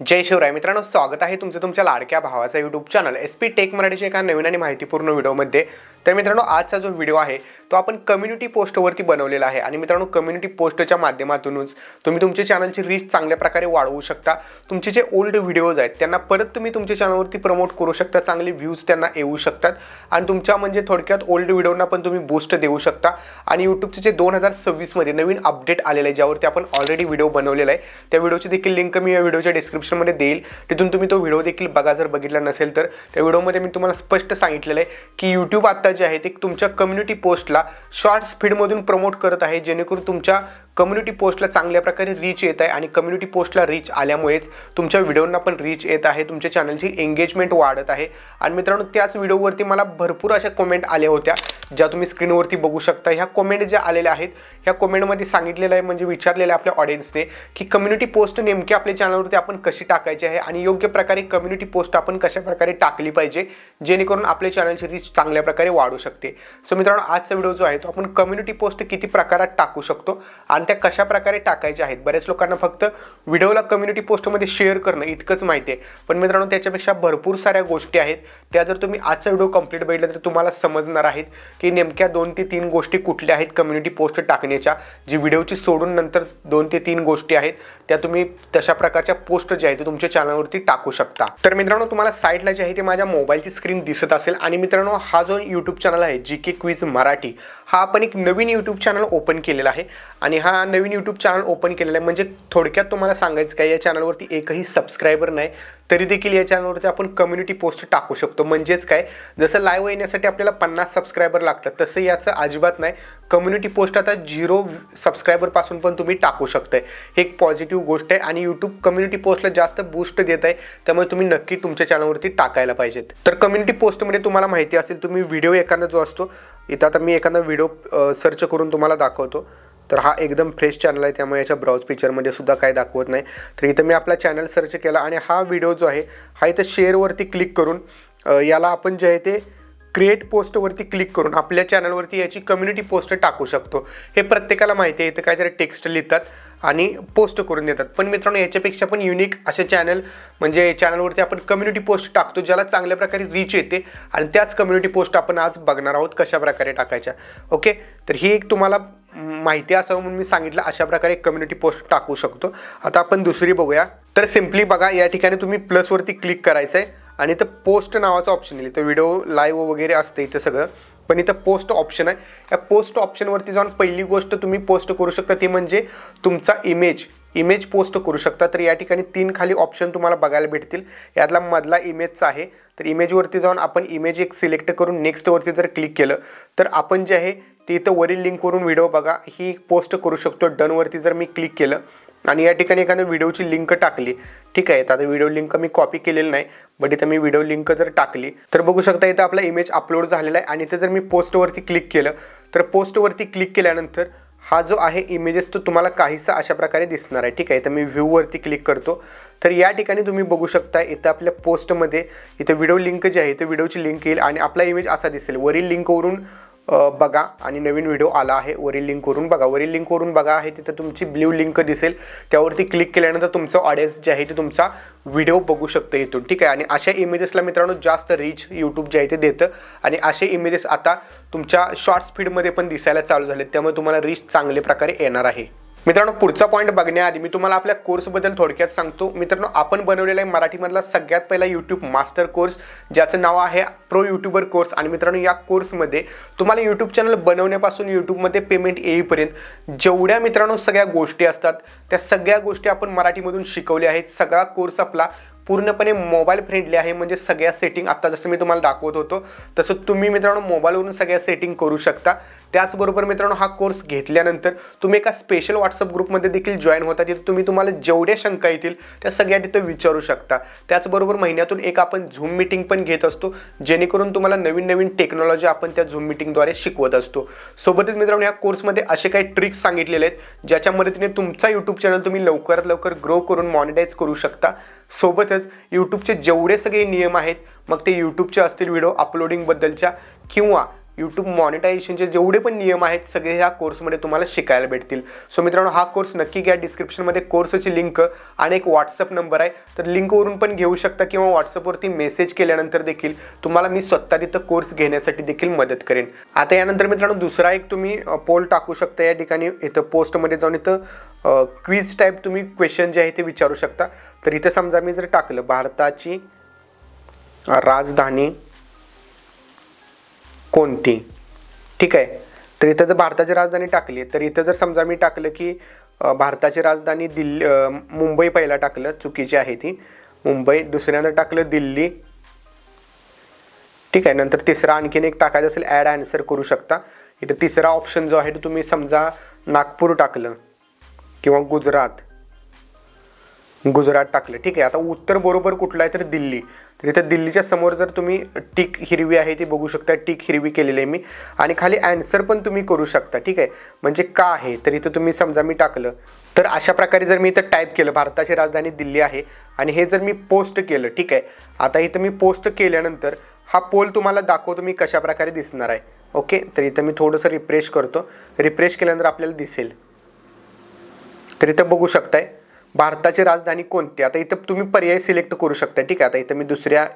जय शिवराय. मित्रांनो स्वागत आहे तुमचं तुमच्या लाडक्या भावाचा YouTube channel S P Tech मराठीच्या एका नवीन आणि माहितीपूर्ण व्हिडिओमध्ये तर मित्रांनो आजचा जो व्हिडिओ आहे तो आपण कम्युनिटी पोस्टवरती बनवलेला आहे. आणि मित्रांनो कम्युनिटी पोस्टच्या माध्यमातूनच तुम्ही तुमच्या चॅनलची रीच चांगल्या प्रकारे वाढवू शकता. तुमचे जे ओल्ड व्हिडिओज आहेत त्यांना परत तुम्ही तुमच्या चॅनलवरती प्रमोट करू शकता. चांगले व्ह्यूज त्यांना येऊ शकतात. आणि तुमच्या म्हणजे थोडक्यात ओल्ड व्हिडिओना पण तुम्ही बूस्ट देऊ शकता. आणि यूट्यूबचे जे दोन हजार सव्वीसमध्ये नवीन अपडेट आलेलं आहे ज्यावरती आपण ऑलरेडी व्हिडिओ बनवलेला आहे त्या व्हिडिओची देखील लिंक मी या व्हिडिओच्या डिस्क्रिप्शनमध्ये देईल. तिथून तुम्ही तो व्हिडिओ देखील बघा जर बघितला नसेल तर. त्या व्हिडिओमध्ये मी तुम्हाला स्पष्ट सांगितलेलं आहे की यूट्यूब आत्ता जे आहे ते तुमच्या कम्युनिटी पोस्टला शॉर्ट्स फीडमधून प्रमोट करत आहे जेणेकरून तुमच्या कम्युनिटी पोस्टला चांगल्या प्रकारे रीच येत आहे आणि कम्युनिटी पोस्टला रीच आल्यामुळेच तुमच्या व्हिडिओंना पण रीच येत आहे. तुमच्या चॅनलची एंगेजमेंट वाढत आहे. आणि मित्रांनो त्याच व्हिडिओवरती मला भरपूर अशा कमेंट आल्या होत्या ज्या तुम्ही स्क्रीनवरती बघू शकता. ह्या कमेंट ज्या आलेल्या आहेत ह्या कमेंटमध्ये सांगितलेलं आहे म्हणजे विचारलेलं आहे आपल्या ऑडियन्सने की कम्युनिटी पोस्ट नेमकी आपल्या चॅनलवरती आपण कशी टाकायची आहे आणि योग्य प्रकारे कम्युनिटी पोस्ट आपण कशा प्रकारे टाकली पाहिजे जेणेकरून आपल्या चॅनलची रीच चांगल्या प्रकारे वाढू शकते. सो मित्रांनो आजचा व्हिडिओ जो आहे तो आपण कम्युनिटी पोस्ट किती प्रकारात टाकू शकतो आणि त्या कशा प्रकारे टाकायच्या आहेत? बऱ्याच लोकांना फक्त व्हिडिओला कम्युनिटी पोस्टमध्ये शेअर करणं इतकंच माहिती आहे. पण मित्रांनो त्याच्यापेक्षा भरपूर साऱ्या गोष्टी आहेत. त्या जर तुम्ही आजचा व्हिडिओ कंप्लीट बघितला तर तुम्हाला समजणार आहेत की नेमक्या दोन ते तीन गोष्टी कुठल्या आहेत कम्युनिटी पोस्ट टाकण्याच्या जी व्हिडिओची सोडून नंतर दोन ते तीन गोष्टी आहेत त्या तुम्ही तशा प्रकारच्या पोस्ट ज्या आहेत ते तुमच्या चॅनलवरती टाकू शकता. तर मित्रांनो तुम्हाला साईडला जे आहे ते माझ्या मोबाईलची स्क्रीन दिसत असेल. आणि मित्रांनो हा जो यूट्यूब चॅनल आहे जी के क्विज मराठी हा आपण एक नवीन यूट्यूब चॅनल ओपन केलेला आहे. आणि हा नवीन यूट्यूब चॅनल ओपन केलेला आहे. म्हणजे थोडक्यात तुम्हाला सांगायचं काय या चॅनलवरती एकही सबस्क्रायबर नाही तरी देखील या चॅनलवरती आपण कम्युनिटी पोस्ट टाकू शकतो. म्हणजेच काय जसं लाईव्ह येण्यासाठी आपल्याला पन्नास सबस्क्रायबर लागतात तसं याचं अजिबात नाही. कम्युनिटी पोस्ट आता झिरो सबस्क्रायबरपासून पण तुम्ही टाकू शकताय. हे एक पॉझिटिव्ह गोष्ट आहे आणि यूट्यूब कम्युनिटी पोस्टला जास्त बूस्ट देत आहे. त्यामुळे तुम्ही नक्की तुमच्या चॅनलवरती टाकायला पाहिजेत. तर कम्युनिटी पोस्टमध्ये तुम्हाला माहिती असेल तुम्ही व्हिडिओ एखादा जो असतो इथं आता मी एखादा व्हिडिओ सर्च करून तुम्हाला दाखवतो. तर हा एकदम फ्रेश चॅनल आहे त्यामुळे याच्या ब्राउज पिक्चरमध्ये सुद्धा काय दाखवत नाही. तर इथं मी आपला चॅनल सर्च केला आणि हा व्हिडिओ जो आहे हा इथं शेअरवरती क्लिक करून याला आपण जे आहे ते क्रिएट पोस्टवरती क्लिक करून आपल्या चॅनलवरती याची कम्युनिटी पोस्ट टाकू शकतो. हे प्रत्येकाला माहिती आहे इथं काहीतरी टेक्स्ट लिहितात आणि पोस्ट करून देतात. पण मित्रांनो याच्यापेक्षा पण युनिक असे चॅनल म्हणजे चॅनलवरती आपण कम्युनिटी पोस्ट टाकतो ज्याला चांगल्या प्रकारे रीच येते आणि त्याच कम्युनिटी पोस्ट आपण आज बघणार आहोत कशा प्रकारे टाकायच्या. ओके तर ही एक तुम्हाला माहिती असावं म्हणून मी सांगितलं अशा प्रकारे कम्युनिटी पोस्ट टाकू शकतो. आता आपण दुसरी बघूया. तर सिम्पली बघा या ठिकाणी तुम्ही प्लसवरती क्लिक करायचं आहे आणि इथं पोस्ट नावाचं ऑप्शन येईल इथं व्हिडिओ लाईव्ह वगैरे असतं इथं सगळं. पण इथं पोस्ट ऑप्शन आहे. या पोस्ट ऑप्शनवरती जाऊन पहिली गोष्ट तुम्ही पोस्ट करू शकता ती म्हणजे तुमचा इमेज इमेज पोस्ट करू शकता. तर या ठिकाणी तीन खाली ऑप्शन तुम्हाला बघायला भेटतील. यातला मधला इमेजचा आहे. तर इमेजवरती जाऊन आपण इमेज एक सिलेक्ट करून नेक्स्टवरती जर क्लिक केलं तर आपण जे आहे ते इथं वरील लिंकवरून व्हिडिओ बघा. ही पोस्ट करू शकतो. डनवरती जर मी क्लिक केलं आणि या ठिकाणी एखाद्या व्हिडिओची लिंक टाकली ठीक आहे. तर आता व्हिडिओ लिंक मी कॉपी केलेली नाही बट इथं मी व्हिडिओ लिंक जर टाकली तर बघू शकता इथं आपला इमेज अपलोड झालेला आहे. आणि इथं जर मी पोस्टवरती क्लिक केलं तर पोस्टवरती क्लिक केल्यानंतर हा जो आहे इमेजेस तो तुम्हाला काहीसा अशा प्रकारे दिसणार आहे. ठीक आहे तर मी व्ह्यूवरती क्लिक करतो. तर या ठिकाणी तुम्ही बघू शकता इथं आपल्या पोस्टमध्ये इथं व्हिडिओ लिंक जी आहे इथं व्हिडिओची लिंक येईल आणि आपला इमेज असा दिसेल. वरील लिंकवरून बघा. आणि नवीन व्हिडिओ आला आहे. वरील लिंकवरून बघा. वरील लिंकवरून बघा आहे. तिथं तुमची ब्ल्यू लिंक दिसेल. त्यावरती क्लिक केल्यानंतर तुमचं ऑडियन्स जे आहे ते तुमचा व्हिडिओ बघू शकतं इथून. ठीक आहे? आणि अशा इमेजेसला मित्रांनो जास्त रीच यूट्यूब जे आहे ते देतं. आणि असे इमेजेस आता तुमच्या शॉर्ट्स फीडमध्ये पण दिसायला चालू झाले त्यामुळे तुम्हाला रीच चांगल्या प्रकारे येणार आहे. मित्रांनो पुढचा पॉईंट बघण्याआधी मी तुम्हाला आपल्या कोर्सबद्दल थोडक्यात सांगतो. मित्रांनो आपण बनवलेला आहे मराठीमधला सगळ्यात पहिला यूट्यूब मास्टर कोर्स ज्याचं नाव आहे प्रो यूट्यूबर कोर्स आणि मित्रांनो या कोर्समध्ये तुम्हाला यूट्यूब चॅनल बनवण्यापासून यूट्यूबमध्ये पेमेंट येईपर्यंत जेवढ्या मित्रांनो सगळ्या गोष्टी असतात त्या सगळ्या गोष्टी आपण मराठीमधून शिकवल्या आहेत. सगळा कोर्स आपला पूर्णपणे मोबाईल फ्रेंडली आहे म्हणजे सगळ्या सेटिंग आत्ता जसं मी तुम्हाला दाखवत होतो तसं तुम्ही मित्रांनो मोबाईलवरून सगळ्या सेटिंग करू शकता. त्याचबरोबर मित्रांनो हा कोर्स घेतल्यानंतर तुम्ही एका स्पेशल व्हॉट्सअप ग्रुपमध्ये देखील जॉईन होता. तिथे तुम्ही तुम्हाला जेवढ्या शंका येतील त्या सगळ्या तिथं विचारू शकता. त्याचबरोबर महिन्यातून एक आपण झूम मिटिंग पण घेत असतो जेणेकरून तुम्हाला नवीन नवीन टेक्नॉलॉजी आपण त्या झूम मिटिंगद्वारे शिकवत असतो. सोबतच मित्रांनो या कोर्समध्ये असे काही ट्रिक्स सांगितलेले आहेत ज्याच्या मदतीने तुमचा यूट्यूब चॅनल तुम्ही लवकरात लवकर ग्रो करून मॉनिटाईज करू शकता. सोबतच यूट्यूबचे जेवढे सगळे नियम आहेत मग ते यूट्यूबचे असतील व्हिडिओ अपलोडिंगबद्दलच्या किंवा यूट्यूब मॉनिटायझेशनचे जेवढे पण नियम आहेत सगळे ह्या कोर्समध्ये तुम्हाला शिकायला भेटतील. सो मित्रांनो हा कोर्स नक्की घ्या. डिस्क्रिप्शनमध्ये कोर्सची लिंक आणि एक व्हॉट्सअप नंबर आहे. तर लिंकवरून पण घेऊ शकता किंवा व्हॉट्सअपवरती मेसेज केल्यानंतर देखील तुम्हाला मी स्वतः तिथं कोर्स घेण्यासाठी देखील मदत करेन. आता यानंतर मित्रांनो दुसरा एक तुम्ही पोल टाकू शकता. या ठिकाणी इथं पोस्टमध्ये जाऊन इथं क्विज टाईप तुम्ही क्वेश्चन जे आहे ते विचारू शकता. तर इथं समजा मी जर टाकलं भारताची राजधानी कोणती? ठीक आहे. तर इथं जर भारताची राजधानी टाकली तर इथं जर समजा मी टाकलं की भारताची राजधानी दिल्ली मुंबई पहिला टाकलं चुकीची आहे ती. मुंबई दुसऱ्यांदा टाकलं दिल्ली ठीक आहे. नंतर तिसरा आणखीन एक टाकायचं असेल ॲड आन्सर करू शकता. इथं तिसरा ऑप्शन जो आहे तो तुम्ही समजा नागपूर टाकलं किंवा गुजरात गुजरात टाकलं. ठीक आहे आता उत्तर बरोबर कुठलं आहे तर दिल्ली. तर इथं दिल्लीच्या समोर जर तुम्ही टिक हिरवी आहे ती बघू शकता. टिक हिरवी केलेली आहे मी. आणि खाली ॲन्सर पण तुम्ही करू शकता. ठीक आहे म्हणजे का आहे? तर इथं तुम्ही समजा मी टाकलं. तर अशा प्रकारे जर मी इथं टाईप केलं भारताची राजधानी दिल्ली आहे. आणि हे जर मी पोस्ट केलं ठीक आहे. आता इथं मी पोस्ट केल्यानंतर हा पोल तुम्हाला दाखवतो मी कशा प्रकारे दिसणार आहे. ओके तर इथं मी थोडंसं रिफ्रेश करतो. रिफ्रेश केल्यानंतर आपल्याला दिसेल. तर इथं बघू शकताय. भारताची राजधानी कोणती? आता इथं तुम्ही पर्याय सिलेक्ट करू शकता ठीक आहे? आता इथं मी दुसऱ्या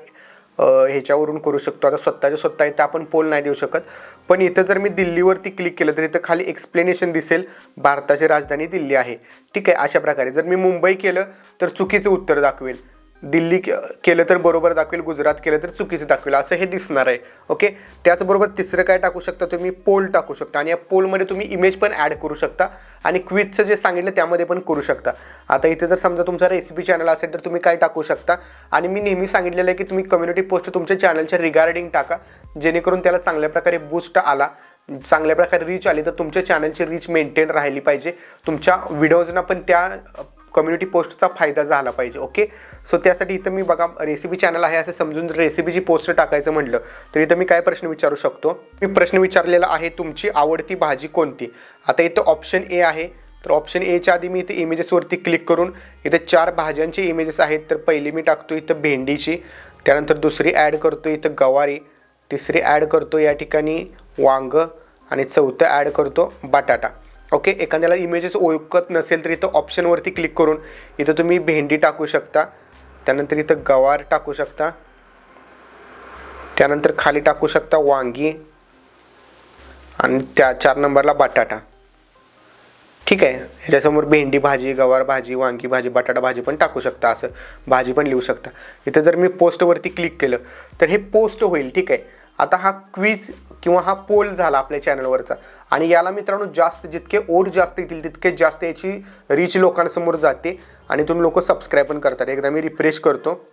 ह्याच्यावरून करू शकतो. आता स्वतःच्या स्वतः इथं आपण पोल नाही देऊ शकत. पण इथं जर मी दिल्लीवरती क्लिक केलं तर इथं खाली एक्सप्लेनेशन दिसेल भारताची राजधानी दिल्ली आहे. ठीक आहे? अशा प्रकारे. जर मी मुंबई केलं तर चुकीचं उत्तर दाखवेल. दिल्ली केलं तर बरोबर दाखवेल गुजरात केलं तर चुकीचं दाखवेल असं हे दिसणार आहे. ओके त्याचबरोबर तिसरं काय टाकू शकता तुम्ही? पोल टाकू शकता. आणि या पोलमध्ये तुम्ही इमेज पण ॲड करू शकता. आणि क्विजचं जे सांगितलं त्यामध्ये पण करू शकता. आता इथे जर समजा तुमचा रेसिपी चॅनल असेल तर तुम्ही काय टाकू शकता? आणि मी नेहमी सांगितलेलं आहे की तुम्ही कम्युनिटी पोस्ट तुमच्या चॅनलच्या रिगार्डिंग टाका. जेणेकरून त्याला चांगल्या प्रकारे बूस्ट आला. चांगल्या प्रकारे रीच आली तर तुमच्या चॅनलची रीच मेंटेन राहिली पाहिजे. तुमच्या व्हिडिओजना पण त्या कम्युनिटी पोस्टचा फायदा झाला पाहिजे ओके सो त्यासाठी इथं मी बघा रेसिपी चॅनल आहे असं समजून जर रेसिपीची पोस्ट टाकायचं म्हटलं तर इथं मी काय प्रश्न विचारू शकतो? मी प्रश्न विचारलेला आहे तुमची आवडती भाजी कोणती? आता इथं ऑप्शन ए आहे तर ऑप्शन एच्या आधी मी इथे इमेजेसवरती क्लिक करून इथे चार भाज्यांचे इमेजेस आहेत तर पहिली मी टाकतो इथं भेंडीची त्यानंतर दुसरी ॲड करतो इथं गवारी तिसरी ॲड करतो या ठिकाणी वांग आणि चौथं ॲड करतो बटाटा. ओके एखाद्याला इमेजेस ओळखत नसेल तर इथं ऑप्शनवरती क्लिक करून इथं तुम्ही भेंडी टाकू शकता. त्यानंतर इथं गवार टाकू शकता. त्यानंतर खाली टाकू शकता वांगी. आणि त्या चार नंबरला बटाटा. ठीक आहे? ह्याच्यासमोर भेंडी भाजी गवार भाजी वांगी भाजी बटाटा भाजी पण टाकू शकता असं भाजी पण लिहू शकता. इथं जर मी पोस्टवरती क्लिक केलं तर हे पोस्ट होईल ठीक आहे? आता हा क्वीज किंवा हा पोल झाला आपल्या चॅनलवरचा. आणि याला मित्रांनो जास्त जितके ओढ जास्त येतील तितके जास्त याची रीच लोकांसमोर जाते. आणि तुम्ही लोक सबस्क्राईब पण करतात. एकदा मी रिफ्रेश करतो.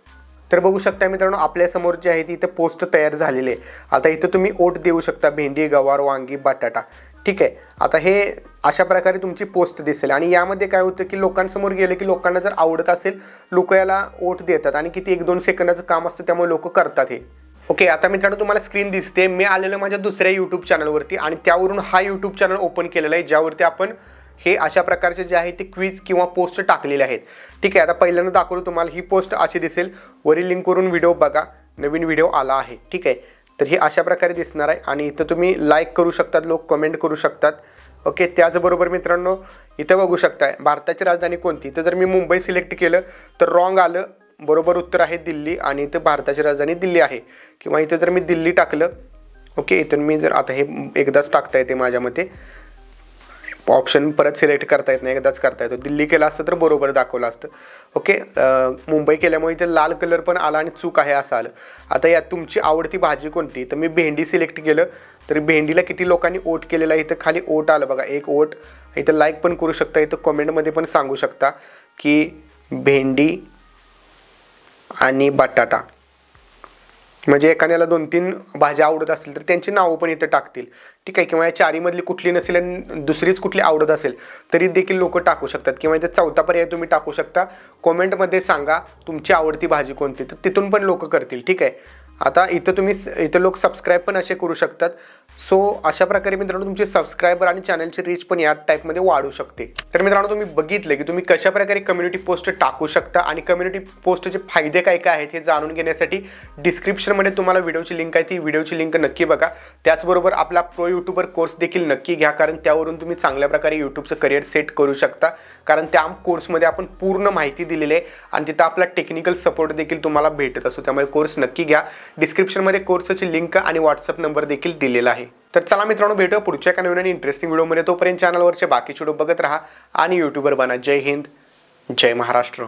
तर बघू शकता मित्रांनो आपल्यासमोर जे आहे ती इथं पोस्ट तयार झालेली आहे. आता इथं तुम्ही ओट देऊ शकता. भेंडी गवार वांगी बटाटा. ठीक आहे. आता हे अशा प्रकारे तुमची पोस्ट दिसेल. आणि यामध्ये काय होतं की लोकांसमोर गेलं की लोकांना जर आवडत असेल लोक याला ओट देतात. आणि किती एक दोन सेकंदाचं काम असतं त्यामुळे लोक करतात हे. ओके आता मित्रांनो तुम्हाला स्क्रीन दिसते. मी आलेलं माझ्या दुसऱ्या यूट्यूब चॅनलवरती आणि त्यावरून हा यूट्यूब चॅनल ओपन केलेला आहे ज्यावरती आपण हे अशा प्रकारचे जे आहे ते क्विज किंवा पोस्ट टाकलेले आहेत. ठीक आहे आता पहिल्यांदा दाखवतो तुम्हाला ही पोस्ट अशी दिसेल. वरील लिंकवरून व्हिडिओ बघा. नवीन व्हिडिओ आला आहे. ठीक आहे? तर हे अशा प्रकारे दिसणार आहे आणि इथं तुम्ही लाईक करू शकतात लोक कमेंट करू शकतात. ओके त्याचबरोबर मित्रांनो इथं बघू शकताय भारताची राजधानी कोणती? तर जर मी मुंबई सिलेक्ट केलं तर रॉंग आलं. बरोबर उत्तर आहे दिल्ली आणि इथं भारताची राजधानी दिल्ली आहे. किंवा इथं जर मी दिल्ली टाकलं ओके इथून मी जर आता हे एकदाच टाकता येते माझ्या मते ऑप्शन परत सिलेक्ट करता येत नाही एकदाच करता येतो. दिल्ली केलं असतं तर बरोबर दाखवलं असतं. ओके मुंबई केल्यामुळे इथे लाल कलर पण आला आणि चूक आहे असं आलं. आता यात तुमची आवडती भाजी कोणती? तर मी भेंडी सिलेक्ट केलं तर भेंडीला किती लोकांनी ओट केलेला आहे? इथं खाली ओट आलं बघा एक ओट. इथं लाईक पण करू शकता इथं कमेंटमध्ये पण सांगू शकता की भेंडी आणि बटाटा. म्हणजे एखाद्याला दोन तीन भाज्या आवडत असतील तर त्यांची नावं पण इथं टाकतील. ठीक आहे किंवा या चारीमधली कुठली नसेल आणि दुसरीच कुठली आवडत असेल तरी देखील लोक टाकू शकतात. किंवा इथे चौथा पर्याय तुम्ही टाकू शकता. कॉमेंटमध्ये सांगा तुमची आवडती भाजी कोणती? तर तिथून पण लोक करतील. ठीक आहे? आता इथं तुम्ही इथं लोक सबस्क्राईब पण असे करू शकतात. सो अशा प्रकारे मित्रांनो तुमचे सबस्क्रायबर आणि चॅनलची रीच पण या टाईपमध्ये वाढू शकते. तर मित्रांनो तुम्ही बघितलं की तुम्ही कशा प्रकारे कम्युनिटी पोस्ट टाकू शकता आणि कम्युनिटी पोस्टचे फायदे काय काय आहेत हे जाणून घेण्यासाठी डिस्क्रिप्शनमध्ये तुम्हाला व्हिडिओची लिंक आहे. ती व्हिडिओची लिंक नक्की बघा. त्याचबरोबर आपला प्रो यूट्यूबर कोर्स देखील नक्की घ्या कारण त्यावरून तुम्ही चांगल्या प्रकारे यूट्यूबचं करिअर सेट करू शकता. कारण त्या कोर्समध्ये आपण पूर्ण माहिती दिलेली आहे आणि तिथं आपला टेक्निकल सपोर्ट देखील तुम्हाला भेटत असतो. त्यामुळे कोर्स नक्की घ्या. डिस्क्रिप्शनमध्ये कोर्सची लिंक आणि व्हॉट्सअप नंबर देखील दिलेला आहे. तर चला मित्रांनो भेटूया पुढच्या एका नवीन आणि इंटरेस्टिंग व्हिडिओमध्ये तोपर्यंत चॅनलवरचे बाकीचे व्हिडिओ बघत राहा आणि यूट्यूबर बना. जय हिंद जय महाराष्ट्र.